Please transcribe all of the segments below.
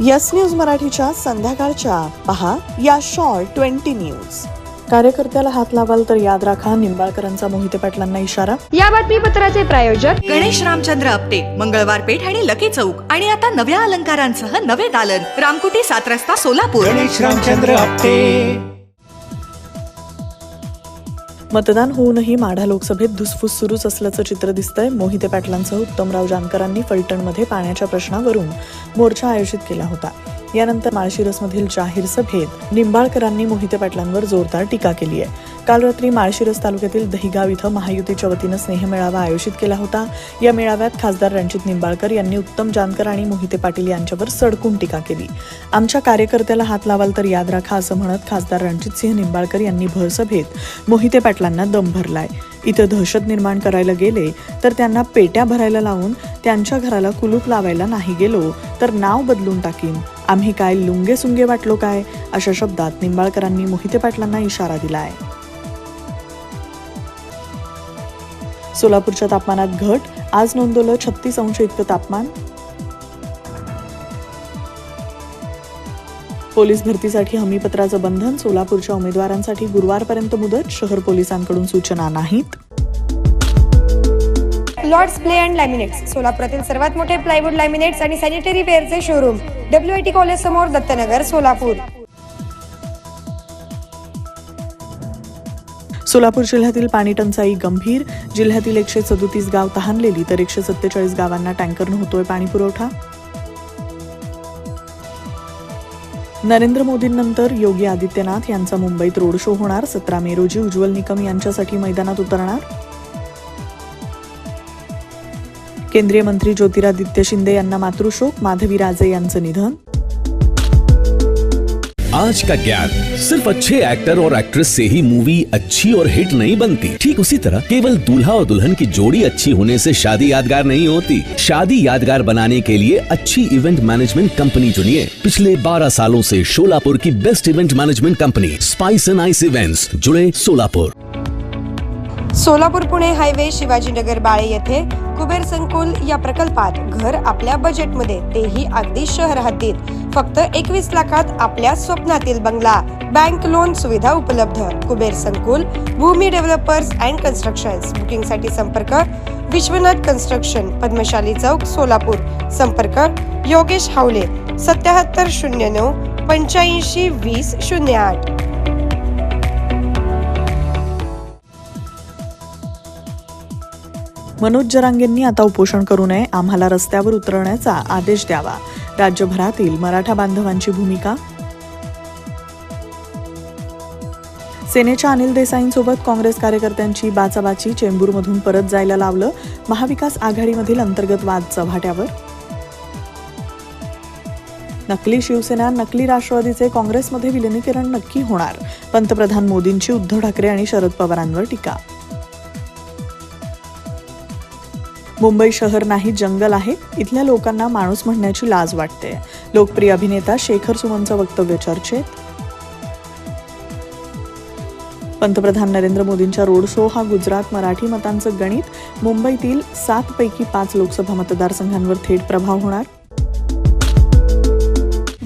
Yes news मराठीच्या संध्याकाळच्या. पहा या शॉर्ट ट्वेंटी न्यूज. कार्यकर्त्याला हात लावाल तर याद राखा निंबाळकरांचा मोहिते पाटलांना इशारा. या बातमीपत्राचे प्रायोजक गणेश रामचंद्र आपटे मंगळवार पेठ आणि लकी चौक. आणि आता नव्या अलंकारांसह नवे दालन. रामकुटी सात रस्ता सोलापूर. गणेश रामचंद्र आपटे. मतदान होऊनही माढा लोकसभेत धुसफूस सुरूच असल्याचं चित्र दिसतंय. मोहिते पाटलांसह उत्तमराव जानकरांनी फलटणमध्ये पाण्याच्या प्रश्नावरून मोर्चा आयोजित केला होता. यानंतर माळशिरसमधील जाहीर सभेत निंबाळकरांनी मोहिते पाटलांवर जोरदार टीका केली आहे. काल रात्री माळशिरस तालुक्यातील दहिगाव इथं महायुतीच्या वतीनं स्नेहमेळावा आयोजित केला होता. या मेळाव्यात खासदार रणजित निंबाळकर यांनी उत्तम जानकर आणि मोहिते पाटील यांच्यावर सडकून टीका केली. आमच्या कार्यकर्त्याला हात लावाल तर याद राखा असं म्हणत खासदार रणजित सिंह निंबाळकर यांनी भरसभेत मोहिते पाटलांना दम भरलाय. इथं दहशत निर्माण करायला गेले तर त्यांना पेट्या भरायला लावून त्यांच्या घराला कुलूप लावायला नाही गेलो तर नाव बदलून टाकीन. आम्ही काय लुंगे सुंगे वाटलो काय? अशा शब्दात निंबाळकरांनी मोहिते पाटलांना इशारा दिलाय. सोलापूरच्या तापमानात घट आज नोंदवलं छत्तीस अंश इतकं तापमान. पोलीस भरतीसाठी हमीपत्राचं बंधन सोलापूरच्या उमेदवारांसाठी गुरुवारपर्यंत मुदत शहर पोलिसांकडून सूचना नाहीत. लॉर्ड्स प्ले अँड लॅमिनेट्स सोलापुरातील सर्वात मोठे प्लायवूड लॅमिनेट्स आणि sanitary वेअरचे showroom W I T college समोर दत्तनगर सोलापूर. सोलापूर जिल्ह्यातील पाणी टंचाई गंभीर. जिल्ह्यातील एकशे सदोतीस गाव तहानलेली तर एकशे सत्तेचाळीस गावांना टँकरनं होतोय पाणीपुरवठा नरेंद्र मोदींनंतर योगी आदित्यनाथ यांचा मुंबईत रोड शो होणार. सतरा मे रोजी उज्ज्वल निकम यांच्यासाठी मैदानात उतरणार. केंद्रीय मंत्री ज्योतिरादित्य शिंदे यांना मातृशोक माधवी राजे यांचं निधन. आज का ज्ञान सिर्फ़ अच्छे एक्टर और एक्ट्रेस से ही मूवी अच्छी और हिट नहीं बनती। ठीक उसी तरह केवल दूल्हा और दुल्हन की जोड़ी अच्छी होने से शादी यादगार नहीं होती। शादी यादगार बनाने के लिए अच्छी इवेंट मैनेजमेंट कंपनी चुनिए। पिछले 12 सालों से शोलापुर की best event management company spice and ice events जुड़े सोलापुर सोलापूर पुणे हायवे शिवाजीनगर बाळे येथे कुबेर संकुल या प्रकल्पात घर आपल्या बजेटमध्ये तेही अगदी शहर हद्दीत. फक्त एकवीस लाखात आपल्या स्वप्नातील बंगला. बँक लोन सुविधा उपलब्ध. कुबेर संकुल भूमी डेव्हलपर्स अँड कन्स्ट्रक्शन्स. बुकिंगसाठी संपर्क विश्वनाथ कन्स्ट्रक्शन पद्मशाली चौक सोलापूर. संपर्क योगेश हावले सत्याहत्तर शून्य नऊ पंच्याऐंशी वीस शून्य आठ. मनोज जरांगेंनी आता उपोषण करू नये. आम्हाला रस्त्यावर उतरवण्याचा आदेश द्यावा. राज्यभरातील मराठा बांधवांची भूमिका? सेनेच्या अनिल देसाईंसोबत काँग्रेस कार्यकर्त्यांची बाचाबाची चेंबूरमधून परत जायला लावलं महाविकास आघाडीमधील अंतर्गत वाद चव्हाट्यावर नकली शिवसेना नकली राष्ट्रवादीचे काँग्रेसमध्ये विलिनीकरण नक्की होणार? पंतप्रधान मोदींची उद्धव ठाकरे आणि शरद पवारांवर टीका मुंबई शहर नाही जंगल आहे. इथल्या लोकांना माणूस म्हणण्याची लाज वाटते. लोकप्रिय अभिनेता शेखर सुमनचं वक्तव्य चर्चेत. पंतप्रधान नरेंद्र मोदींच्या रोड शो हा गुजरात मराठी मतांचं गणित. मुंबईतील सात पैकी पाच लोकसभा मतदारसंघांवर थेट प्रभाव होणार.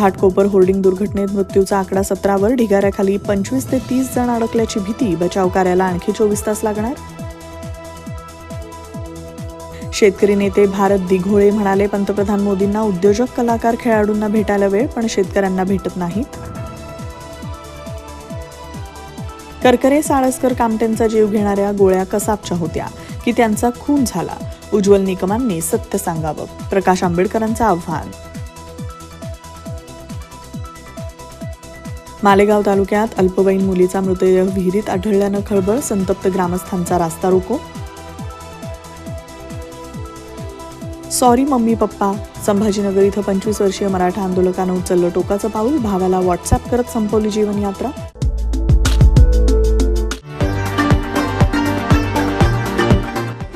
घाटकोपर होर्डिंग दुर्घटनेत मृत्यूचा आकडा सतरावर ढिगाऱ्याखाली पंचवीस ते तीस जण अडकल्याची भीती बचाव कार्याला आणखी चोवीस तास लागणार? शेतकरी नेते भारत दिघोळे म्हणाले पंतप्रधान मोदींना उद्योजक कलाकार खेळाडूंना भेटायला वेळ पण शेतकऱ्यांना भेटत नाहीत करकरे साळसकर कामटेंचा जीव घेणाऱ्या गोळ्या कसाबच्या होत्या की त्यांचा खून झाला. उज्ज्वल निकमांनी सत्य सांगावं. प्रकाश आंबेडकरांचं आव्हान. मालेगाव तालुक्यात अल्पवयीन मुलीचा मृतदेह विहिरीत आढळल्यानं खळबळ संतप्त ग्रामस्थांचा रास्ता रोको. सॉरी मम्मी पप्पा संभाजीनगर इथं पंचवीस वर्षीय मराठा आंदोलकानं उचललं टोकाचं पाऊल भावाला व्हॉट्सअप करत संपवली जीवनयात्रा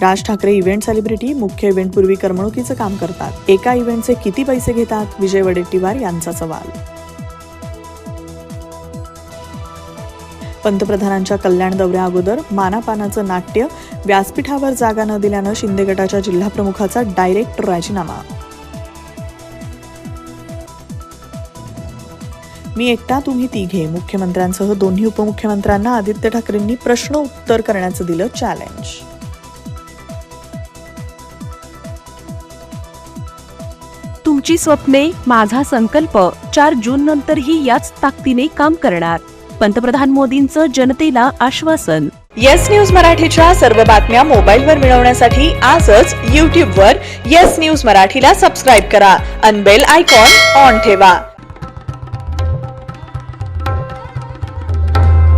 राज ठाकरे इव्हेंट सेलिब्रिटी मुख्य इव्हेंट पूर्वी करमणुकीचं काम करतात. एका इव्हेंटचे किती पैसे घेतात? विजय वडेट्टीवार यांचा सवाल. पंतप्रधानांच्या कल्याण दौऱ्या अगोदर मानापानाचं नाट्य व्यासपीठावर जागा न दिल्यानं शिंदे गटाच्या जिल्हाप्रमुखाचा डायरेक्ट राजीनामा. मी एकटा तुम्ही तिघे मुख्यमंत्र्यांसह दोन्ही उपमुख्यमंत्र्यांना आदित्य ठाकरेंनी प्रश्न उत्तर करण्याचं दिलं चॅलेंज तुमची स्वप्ने माझा संकल्प चार जून नंतरही याच ताकदीने काम करणार. पंतप्रधान मोदींचं जनतेला आश्वासन. येस न्यूज मराठीच्या सर्व बातम्या मोबाईलवर मिळवण्यासाठी आजच यूट्यूबवर येस न्यूज मराठीला सबस्क्राईब करा अनबेल आयकॉन ऑन ठेवा.